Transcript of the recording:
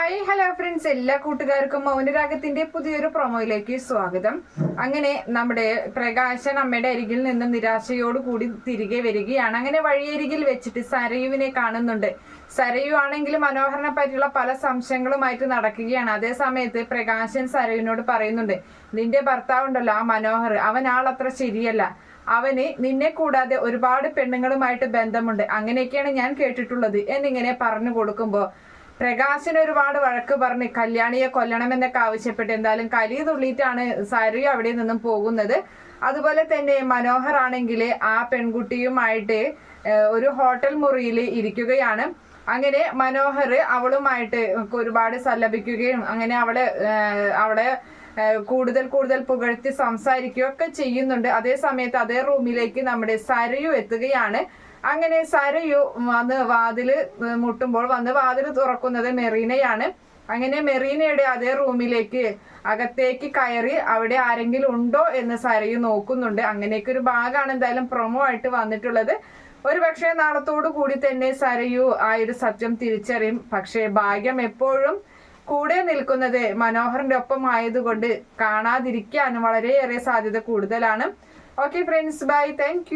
Hi hello friends. എല്ലാ കൂട്ടുകാർക്കും മൗനരാഗത്തിന്റെ പുതിയൊരു പ്രൊമോയിലേക്ക് സ്വാഗതം. അങ്ങനെ നമ്മുടെ പ്രകാശൻ അമ്മയുടെ അരികിൽ നിന്ന് നിരാശയോട് കൂടി തിരികെ വരികയാണ്. അങ്ങനെ വഴിയരികിൽ വെച്ചിട്ട് സരയുവിനെ കാണുന്നുണ്ട്. സരയു ആണെങ്കിൽ മനോഹരനെ പറ്റിയുള്ള പല സംശയങ്ങളുമായിട്ട് നടക്കുകയാണ്. അതേ സമയത്ത് പ്രകാശൻ സരയുവിനോട് പറയുന്നുണ്ട് നിന്റെ ഭർത്താവ് ഉണ്ടല്ലോ ആ മനോഹർ. അവൻ ആളത്ര ശരിയല്ല. അവന് നിന്നെ കൂടാതെ ഒരുപാട് പെണ്ണുങ്ങളുമായിട്ട് ബന്ധമുണ്ട്. അങ്ങനെയൊക്കെയാണ് ഞാൻ കേട്ടിട്ടുള്ളത് എന്നിങ്ങനെ പറഞ്ഞു കൊടുക്കുമ്പോൾ പ്രകാശിന് ഒരുപാട് വഴക്ക് പറഞ്ഞ് കല്യാണിയെ കൊല്ലണമെന്നൊക്കെ ആവശ്യപ്പെട്ട് എന്തായാലും കലി തുള്ളിയിട്ടാണ് സരു അവിടെ നിന്നും പോകുന്നത്. അതുപോലെ തന്നെ മനോഹർ ആണെങ്കിൽ ആ പെൺകുട്ടിയുമായിട്ട് ഒരു ഹോട്ടൽ മുറിയിൽ ഇരിക്കുകയാണ്. അങ്ങനെ മനോഹർ അവളുമായിട്ട് ഒരുപാട് സല്ലപിക്കുകയും അങ്ങനെ അവളെ അവളെ കൂടുതൽ കൂടുതൽ പുകഴ്ത്തി സംസാരിക്കുകയൊക്കെ ചെയ്യുന്നുണ്ട്. അതേ സമയത്ത് അതേ റൂമിലേക്ക് നമ്മുടെ സരയു എത്തുകയാണ്. അങ്ങനെ സരയു വന്ന് വാതിൽ മുട്ടുമ്പോൾ വന്ന് വാതിൽ തുറക്കുന്നത് മെറീനയാണ്. അങ്ങനെ മെറീനയുടെ അതേ റൂമിലേക്ക് അകത്തേക്ക് കയറി അവിടെ ആരെങ്കിലും ഉണ്ടോ എന്ന് സരയു നോക്കുന്നുണ്ട്. അങ്ങനെയൊക്കെ ഒരു ഭാഗമാണ് എന്തായാലും പ്രൊമോ ആയിട്ട് വന്നിട്ടുള്ളത്. ഒരു പക്ഷേ നാളത്തോടു കൂടി തന്നെ സരയു ആ ഒരു സത്യം തിരിച്ചറിയും. പക്ഷേ ഭാഗ്യം എപ്പോഴും കൂടെ നിൽക്കുന്നത് മനോഹറിന്റെ ഒപ്പം ആയതുകൊണ്ട് കാണാതിരിക്കാനും വളരെയേറെ സാധ്യത കൂടുതലാണ്. Okay friends bye thank